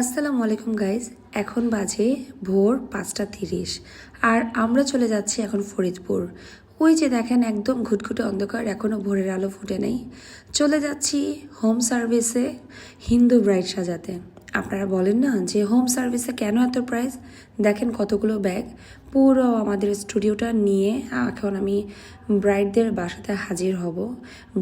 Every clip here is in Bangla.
আসসালামু আলাইকুম গাইজ এখন বাজে ভোর পাঁচটা তিরিশ। আর আমরা চলে যাচ্ছি এখন ফরিদপুর। ওই যে দেখেন, একদম ঘুটঘুটে অন্ধকার এখনও ভোরের আলো ফুটে নেই। চলে যাচ্ছি হোম সার্ভিসে হিন্দু ব্রাইড সাজাতে। আপনারা বলেন না যে হোম সার্ভিসে কেন এত প্রাইস দেখেন কতগুলো ব্যাগ পুরো আমাদের স্টুডিওটা নিয়ে, এখন আমি ব্রাইডদের বাসাতে হাজির হব।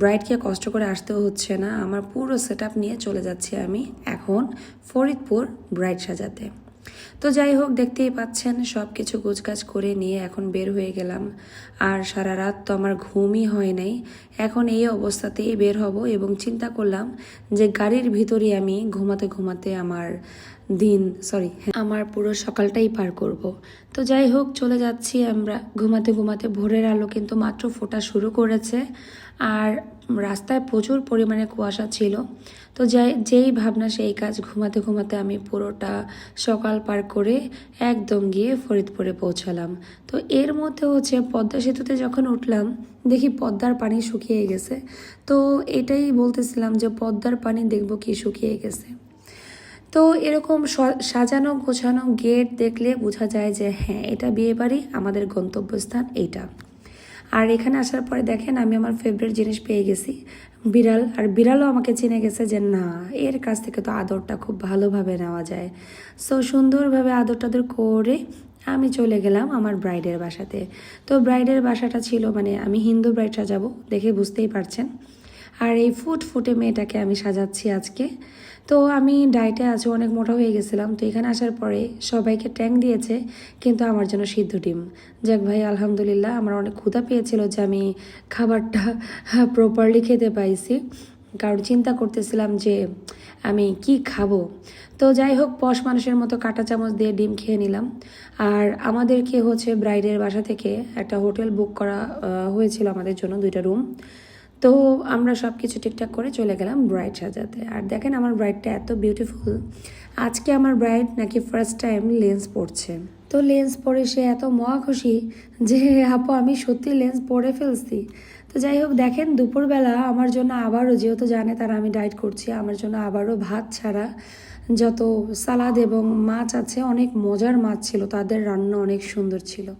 ব্রাইডকে কষ্ট করে আসতেও হচ্ছে না। আমার পুরো সেট নিয়ে চলে যাচ্ছি আমি এখন ফরিদপুর ব্রাইড সাজাতে। তো যাই হোক, দেখতেই পাচ্ছেন সব কিছু গোছগাছ করে নিয়ে এখন বের হয়ে গেলাম। আর সারা রাত তো আমার ঘুমই হয় নাই। এখন এই অবস্থাতেই বের হব এবং চিন্তা করলাম যে গাড়ির ভিতরে আমি ঘুমাতে ঘুমাতে আমার দিন সরি আমার পুরো সকালটাই পার করব। তো যাই হোক, চলে যাচ্ছি আমরা। ঘুমাতে ঘুমাতে ভোরের আলো কিন্তু মাত্র ফোটা শুরু করেছে। আর রাস্তায় প্রচুর পরিমাণে কুয়াশা ছিল। তো যাই, যেই ভাবনা, সেই কাজ ঘুমাতে ঘুমাতে আমি পুরোটা সকাল পার করে একদম গিয়ে ফরিদপুরে পৌঁছালাম। তো এর মধ্যে হচ্ছে পদ্মা সেতুতে যখন উঠলাম, দেখি পদ্মার পানি শুকিয়ে গেছে। তো এটাই বলতেছিলাম যে পদ্মার পানি দেখব কি শুকিয়ে গেছে। তো এরকম সাজানো গোছানো গেট দেখলে বোঝা যায় যে হ্যাঁ এটা বিয়ে বাড়ি, আমাদের গন্তব্যস্থান এইটা। আর এখানে আসার পরে দেখেন আমি আমার ফেভারিট জিনিস পেয়ে গেছি, বিড়াল। আর বিড়ালও আমাকে চিনে গেছে যে না, এর কাছ থেকে তো আদরটা খুব ভালোভাবে নেওয়া যায়। সো সুন্দরভাবে আদর টাদর করে আমি চলে গেলাম আমার ব্রাইডের বাসাতে। তো ব্রাইডের বাসাটা ছিল মানে আমি হিন্দু ব্রাইড সাজাবো, দেখে বুঝতেই পারছেন। আর এই ফুট ফুটে মেয়েটাকে আমি সাজাচ্ছি আজকে। তো আমি ডায়েটে আছি অনেক মোটা হয়ে গেছিলাম, তো এখানে আসার পরে সবাইকে ট্যাঙ্ক দিয়েছে, কিন্তু আমার জন্য সিদ্ধ ডিম। যাক ভাই, আলহামদুলিল্লাহ আমার অনেক ক্ষুধা পেয়েছিল যে আমি খাবারটা প্রপারলি খেতে পাইছি। কারণ চিন্তা করতেছিলাম যে আমি কি খাব। তো যাই হোক, পশ মানুষের মতো কাঁটা চামচ দিয়ে ডিম খেয়ে নিলাম। আর আমাদেরকে হচ্ছে ব্রাইডের বাসা থেকে একটা হোটেল বুক করা হয়েছিল আমাদের জন্য দুইটা রুম তো আমরা সব কিছু ঠিকঠাক করে চলে গেলাম ব্রাইড সাজাতে। আর দেখেন আমার ব্রাইডটা এত বিউটিফুল আজকে আমার ব্রাইড নাকি ফার্স্ট টাইম লেন্স পড়ছে তো লেন্স পরে সে এত মহা খুশি যে, আপু, আমি সত্যি লেন্স পরে ফেলছি। তো যাই হোক, দেখেন দুপুরবেলা আমার জন্য আবারও, যেহেতু জানে তারা আমি ডায়েট করছি, আমার জন্য আবারও ভাত ছাড়া যত সালাদ এবং মাছ আছে, অনেক মজার মাছ ছিল। তাদের রান্না অনেক সুন্দর ছিল।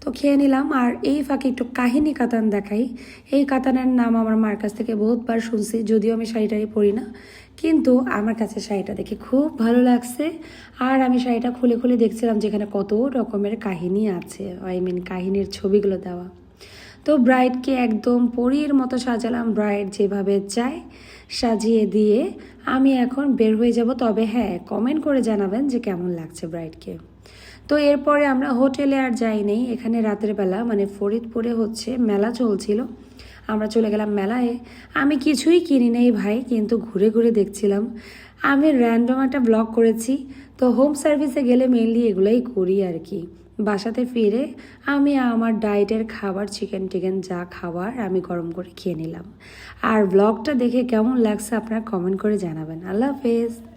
তো খেয়ে নিলাম। আর এই ফাঁকে একটু কাহিনী কাতান দেখাই। এই কাতানের নাম আমার মার কাছ থেকে বহুতবার শুনছি, যদিও আমি শাড়িটারি পরি না। কিন্তু আমার কাছে শাড়িটা দেখে খুব ভালো লাগছে। আর আমি শাড়িটা খুলে খুলে দেখছিলাম যেখানে কত রকমের কাহিনী আছে। আই মিন কাহিনীর ছবিগুলো দেওয়া। তো ব্রাইডকে একদম পরীর মতো সাজালাম। ব্রাইড যেভাবে চায়, সাজিয়ে দিয়ে আমি এখন বের হয়ে যাব। তবে হ্যাঁ কমেন্ট করে জানাবেন যে কেমন লাগছে ব্রাইডকে তো এরপরে আমরা হোটেলে আর যাই নেই। এখানে রাতের বেলা মানে ফরিদপুরে হচ্ছে মেলা চলছিল। আমরা চলে গেলাম মেলায়। আমি কিছুই কিনি নাই ভাই, কিন্তু ঘুরে ঘুরে দেখছিলাম। আমি র্যান্ডম একটা ব্লগ করেছি। তো হোম সার্ভিসে গেলে মেনলি এগুলোই করি আর কি। বাসাতে ফিরে আমি আমার ডায়েটের খাবার চিকেন টিকেন যা খাবার আমি গরম করে খেয়ে নিলাম। আর ব্লগটা দেখে কেমন লাগছে আপনারা কমেন্ট করে জানাবেন। আল্লাহ হাফেজ।